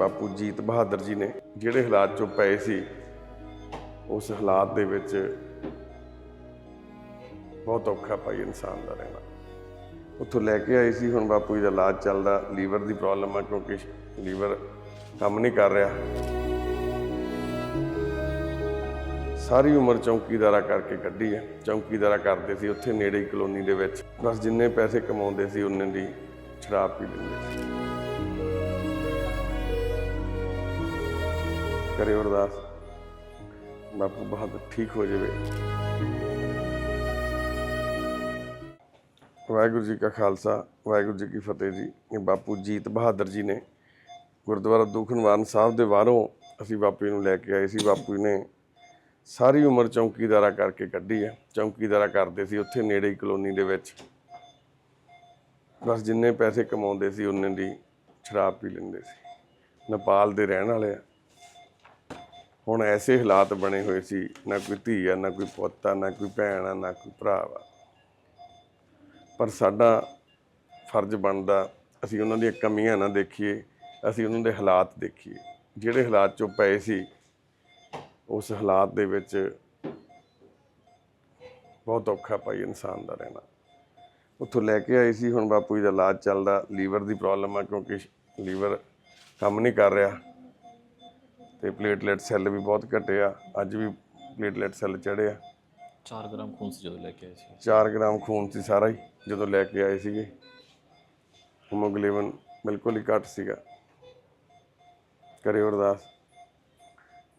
ਬਾਪੂ ਜੀਤ ਬਹਾਦਰ ਜੀ ਨੇ ਜਿਹੜੇ ਹਾਲਾਤ ਚੋਂ ਪਏ ਸੀ, ਉਸ ਹਾਲਾਤ ਦੇ ਵਿੱਚ ਬਹੁਤ ਔਖਾ ਭਾਈ ਇਨਸਾਨ ਦਾ ਰਹਿਣਾ। ਉੱਥੋਂ ਲੈ ਕੇ ਆਏ ਸੀ, ਹੁਣ ਬਾਪੂ ਜੀ ਦਾ ਇਲਾਜ ਚੱਲਦਾ, ਲੀਵਰ ਦੀ ਪ੍ਰੋਬਲਮ ਆ ਕਿਉਂਕਿ ਲੀਵਰ ਕੰਮ ਨਹੀਂ ਕਰ ਰਿਹਾ। ਸਾਰੀ ਉਮਰ ਚੌਂਕੀਦਾਰਾ ਕਰਕੇ ਕੱਢੀ ਹੈ ਚੌਂਕੀਦਾਰਾ ਕਰਦੇ ਸੀ ਉੱਥੇ ਨੇੜੇ ਹੀ ਕਲੋਨੀ ਦੇ ਵਿੱਚ। ਬਸ ਜਿੰਨੇ ਪੈਸੇ ਕਮਾਉਂਦੇ ਸੀ, ਉਹਨੇ ਦੀ ਸ਼ਰਾਬ ਪੀ ਲੈਂਦੇ ਸੀ। ਕਰਿਓ ਅਰਦਾਸ। ਬਾਪੂ ਬਹਾਦਰ ਠੀਕ ਹੋ ਜਾਵੇ। ਵਾਹਿਗੁਰੂ ਜੀ ਕਾ ਖਾਲਸਾ, ਵਾਹਿਗੁਰੂ ਜੀ ਕੀ ਫਤਿਹ ਜੀ। ਇਹ ਬਾਪੂ ਜੀਤ ਬਹਾਦਰ ਜੀ ਨੇ ਗੁਰਦੁਆਰਾ ਦੂਖਨਵਾਰਨ ਸਾਹਿਬ ਦੇ ਬਾਹਰੋਂ ਅਸੀਂ ਬਾਪੂ ਨੂੰ ਲੈ ਕੇ ਆਏ ਸੀ। ਬਾਪੂ ਜੀ ਨੇ ਸਾਰੀ ਉਮਰ ਚੌਕੀਦਾਰਾ ਕਰਕੇ ਕੱਢੀ ਹੈ। ਚੌਕੀਦਾਰਾ ਕਰਦੇ ਸੀ ਉੱਥੇ ਨੇੜੇ ਹੀ ਕਲੋਨੀ ਦੇ ਵਿੱਚ। ਬਸ ਜਿੰਨੇ ਪੈਸੇ ਕਮਾਉਂਦੇ ਸੀ, ਉਹਨੇ ਦੀ ਸ਼ਰਾਬ ਪੀ ਲੈਂਦੇ ਸੀ। ਨੇਪਾਲ ਦੇ ਰਹਿਣ ਵਾਲੇ ਆ। ਹੁਣ ਐਸੇ ਹਾਲਾਤ ਬਣੇ ਹੋਏ ਸੀ, ਨਾ ਕੋਈ ਧੀ ਆ, ਨਾ ਕੋਈ ਪੁੱਤ ਆ, ਨਾ ਕੋਈ ਭੈਣ ਆ, ਨਾ ਕੋਈ ਭਰਾ ਵਾ। ਪਰ ਸਾਡਾ ਫਰਜ਼ ਬਣਦਾ, ਅਸੀਂ ਉਹਨਾਂ ਦੀਆਂ ਕਮੀਆਂ ਨਾ ਦੇਖੀਏ, ਅਸੀਂ ਉਹਨਾਂ ਦੇ ਹਾਲਾਤ ਦੇਖੀਏ। ਜਿਹੜੇ ਹਾਲਾਤ ਚੋਂ ਪਏ ਸੀ, ਉਸ ਹਾਲਾਤ ਦੇ ਵਿੱਚ ਬਹੁਤ ਔਖਾ ਭਾਈ ਇਨਸਾਨ ਦਾ ਰਹਿਣਾ। ਉੱਥੋਂ ਲੈ ਕੇ ਆਏ ਸੀ, ਹੁਣ ਬਾਪੂ ਜੀ ਦਾ ਇਲਾਜ ਚੱਲਦਾ, ਲੀਵਰ ਦੀ ਪ੍ਰੋਬਲਮ ਆ, ਕਿਉਂਕਿ ਲੀਵਰ ਕੰਮ ਨਹੀਂ ਕਰ ਰਿਹਾ। ਤੇ ਪਲੇਟਲੇਟ ਸੈੱਲ ਵੀ ਬਹੁਤ ਘਟੇ ਆ। ਅੱਜ ਵੀ ਪਲੇਟਲੇਟ ਸੈੱਲ ਚੜੇ ਆ। 4 ਗ੍ਰਾਮ ਖੂਨ ਸੀ ਜਦੋਂ ਲੈ ਕੇ ਆਏ ਸੀ। 4 ਗ੍ਰਾਮ ਖੂਨ ਸੀ ਸਾਰਾ ਹੀ ਜਦੋਂ ਲੈ ਕੇ ਆਏ ਸੀਗੇ। ਹੀਮੋਗਲੋਬਿਨ ਬਿਲਕੁਲ ਹੀ ਘੱਟ ਸੀਗਾ। ਕਰਿਓ ਅਰਦਾਸ।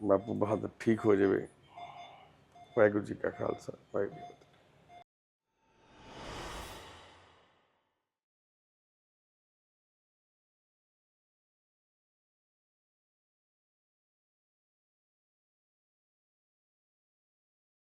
ਬਾਪੂ ਬਹਾਦਰ ਠੀਕ ਹੋ ਜਾਵੇ। ਵਾਹਿਗੁਰੂ ਜੀ ਕਾ ਖਾਲਸਾ ਵਾਹਿਗੁਰੂ।